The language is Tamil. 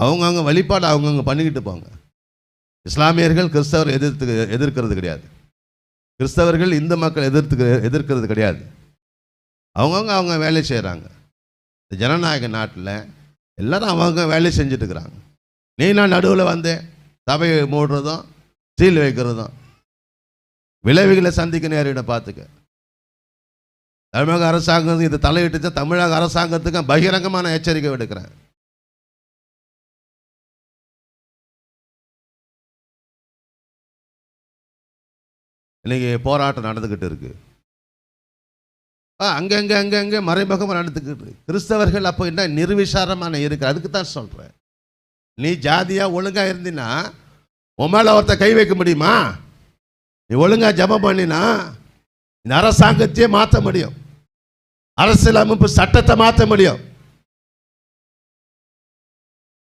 அவங்கவுங்க வழிபாடு அவங்கவுங்க பண்ணிக்கிட்டு போங்க. இஸ்லாமியர்கள் கிறிஸ்தவர் எதிர்த்து எதிர்க்கிறது கிடையாது. கிறிஸ்தவர்கள் இந்து மக்கள் எதிர்த்து எதிர்க்கிறது கிடையாது. அவங்கவுங்க அவங்க வேலை செய்கிறாங்க இந்த ஜனநாயக நாட்டில் எல்லாரும் அவங்க வேலை செஞ்சுட்டு இருக்கிறாங்க நீ நான் நடுவில் வந்து சபையை மூடுறதும் சீல் வைக்கிறதும் விளைவுகளை சந்திக்க நேரிடம் பார்த்துக்க. தமிழக அரசாங்கம் இது தலையிட்டுச்சா? தமிழக அரசாங்கத்துக்கு பகிரங்கமான எச்சரிக்கை விடுக்கிறேன். இன்றைக்கி போராட்டம் நடந்துக்கிட்டு இருக்குது ஆ அங்கங்கே அங்கங்கே மறைமுகமாக நடந்துக்கிட்டு இருக்கு. கிறிஸ்தவர்கள் அப்போ என்ன நிர்விசாரமான இருக்கு? அதுக்கு தான் சொல்கிறேன் நீ ஜாதியாக ஒழுங்காக இருந்தினா உன் மேலே ஒருத்த கை வைக்க முடியுமா? நீ ஒழுங்காக ஜபம் பண்ணினா இந்த அரசாங்கத்தையே மாற்ற முடியும். அரசியல் அமைப்பு சட்டத்தை மாற்ற முடியும்.